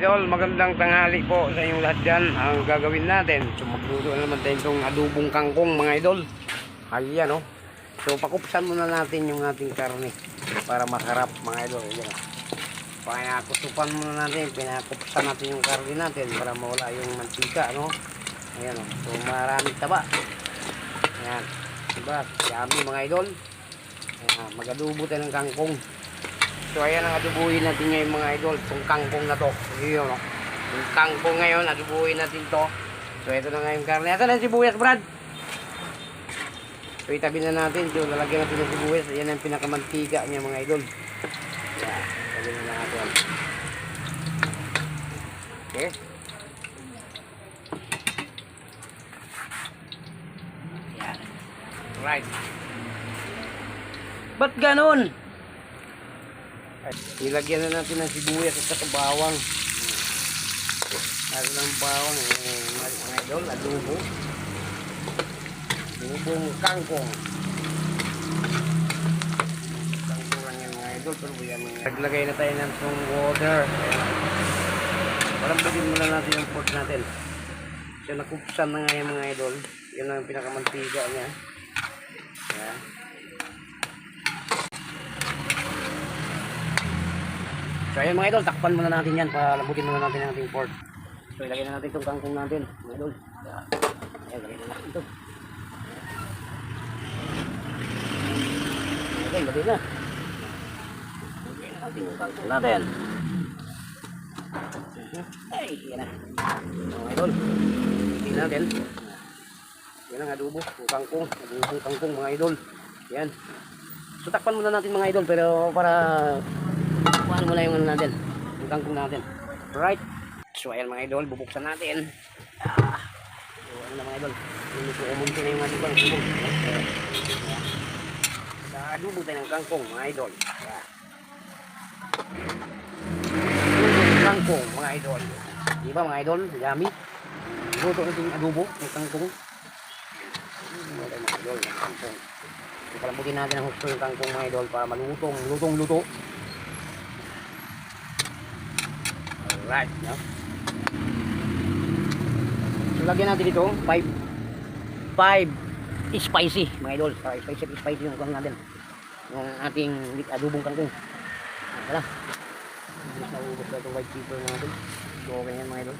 idol, magandang tanghali po sa inyong lahat dyan. Ang gagawin natin, so magluto na naman tayo itong adubong kangkong mga idol. Ayan oh. So pakupsan muna natin yung ating karne para masarap mga idol. Ayan. Pinakusupan muna natin, pinakupsan natin yung karne natin para mawala yung mantika, no? Ayan oh. So maraming taba. Ayan. Diba? Yummy mga idol. Ayan, mag-adubo tayo ng kangkong. So ayan ang adubuhin natin ngayon mga idol, itong kangkong na to. Yun no. Yung kangkong ngayon, adubuhin natin to. So ito na nga yung karne. Ito na yung sibuyas, Brad. So itabi na natin. So lalagyan natin ng sibuyas. Ayan ang pinakamantika niya mga idol. Yeah, itabi na natin. Okay. Yan. Right. Ba't ganun? Nilagyan na natin ng sibuyas at saka bawang. Lalo ng bawang, eh, mga idol, adobo. Adobong kangkong. Kangkong lang yan mga idol, pero yan mga... Naglagay na tayo ng strong water. Palambutin muna natin yung pork natin. So nakupsan na nga yung mga idol. Yan ang pinakamantiga niya. Yan. So ayan mga idol, takpan muna natin yan para lambutin muna natin ang ating pork. So ilagay na natin itong kangkong natin, mga idol. Ayan, lagay na natin ito. Okay, lagay na. Lagay na natin yung kangkong natin. Ay, yan na. Mga idol, lagay natin. Yan ang adobo, yung kangkong, adobong kangkong mga idol. Yan. So takpan muna natin mga idol pero para Kuhaan mo na yung ano natin. Yung kangkong natin. Right. So ayan mga idol, bubuksan natin. So ano na mga idol. Yung umunti na yung ating kangkong. Sa adubo tayo ng kangkong mga idol. Adubo kangkong mga idol. Di ba mga idol? Yummy. Luto natin adubo ng kangkong. Mga idol palambutin natin ang gusto yung kangkong mga idol para malutong, lutong luto. Alright, no? So, lagyan natin dito, 5 5 spicy, mga idol. Para spicy, spicy yung kung natin. Yung ating adubong kangkong. Wala. Hindi na ubos na itong white pepper natin. So, okay yan, mga idol.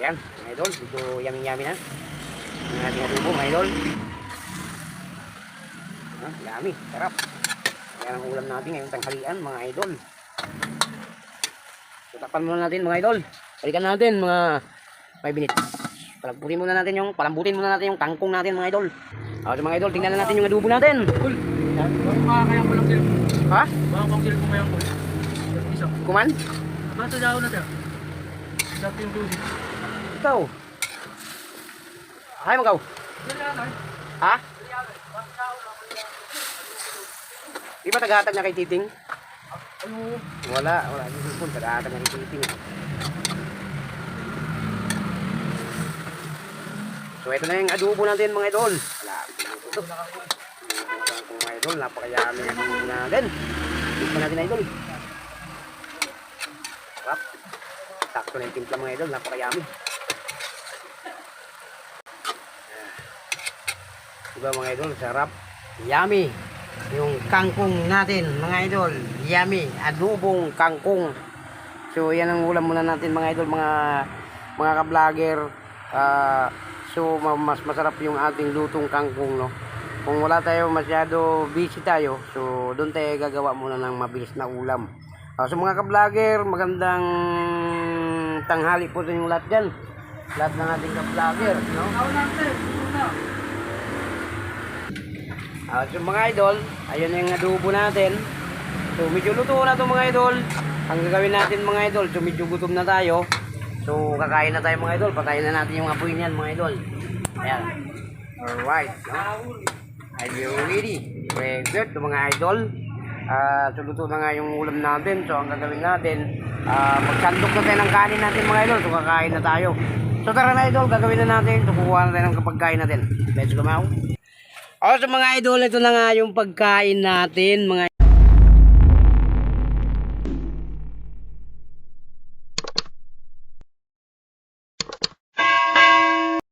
Ayan, mga idol. Dito yummy-yummy na. Yung ating adubo, mga idol. Ah, yummy, sarap. Yan ang ulam natin ngayong tanghalian mga idol. So, takpan muna natin mga idol. Balikan natin mga 5 minutes. Palambutin muna natin yung palambutin muna natin yung kangkong natin mga idol. Ah, so, mga idol, tingnan na natin yung adobo natin. Cool. Makakayang ko lang sila? Ha? Kong sila kumayang ko? Isa. Kuman? Basta daw na siya. Dati yung dusi. Ikaw. Hay yan ay. Ha? Di ba tagahatag niya kay Titing? Ano? Wala, wala. Hindi po, tagahatag niya kay Titing. So, ito na yung adobo natin mga idol. Wala. Ito. Kung mga idol, napakayami na adobo natin. Ito natin idol. Sarap. Sakto na yung timpla mga idol, napakayami. Diba mga idol, sarap. Yummy. Yung kangkong natin, mga idol. Yummy. Adobong kangkong. So, yan ang ulam muna natin mga idol, mga mga ka-vlogger. Ah, so, ma- mas masarap yung ating lutong kangkong, no? Kung wala tayo masyado busy tayo, so doon tayo gagawa muna ng mabilis na ulam. Ah, so mga ka-vlogger, magandang tanghali po sa inyong lahat dyan. Lahat ng ating ka-vlogger, no? Ah, so mga idol, ayun na yung adobo natin. So medyo luto na to mga idol. Ang gagawin natin mga idol, so medyo gutom na tayo. So kakain na tayo mga idol, patayin na natin yung apoy niyan mga idol. Ayan. Alright. No? Are you ready? Very good to mga idol. Ah, so luto na nga yung ulam natin. So ang gagawin natin, ah, magsandok na tayo ng kanin natin mga idol. So kakain na tayo. So tara na idol, gagawin na natin. So kukuha na tayo ng kapagkain natin. Let's go now. O so mga idol, ito na nga yung pagkain natin mga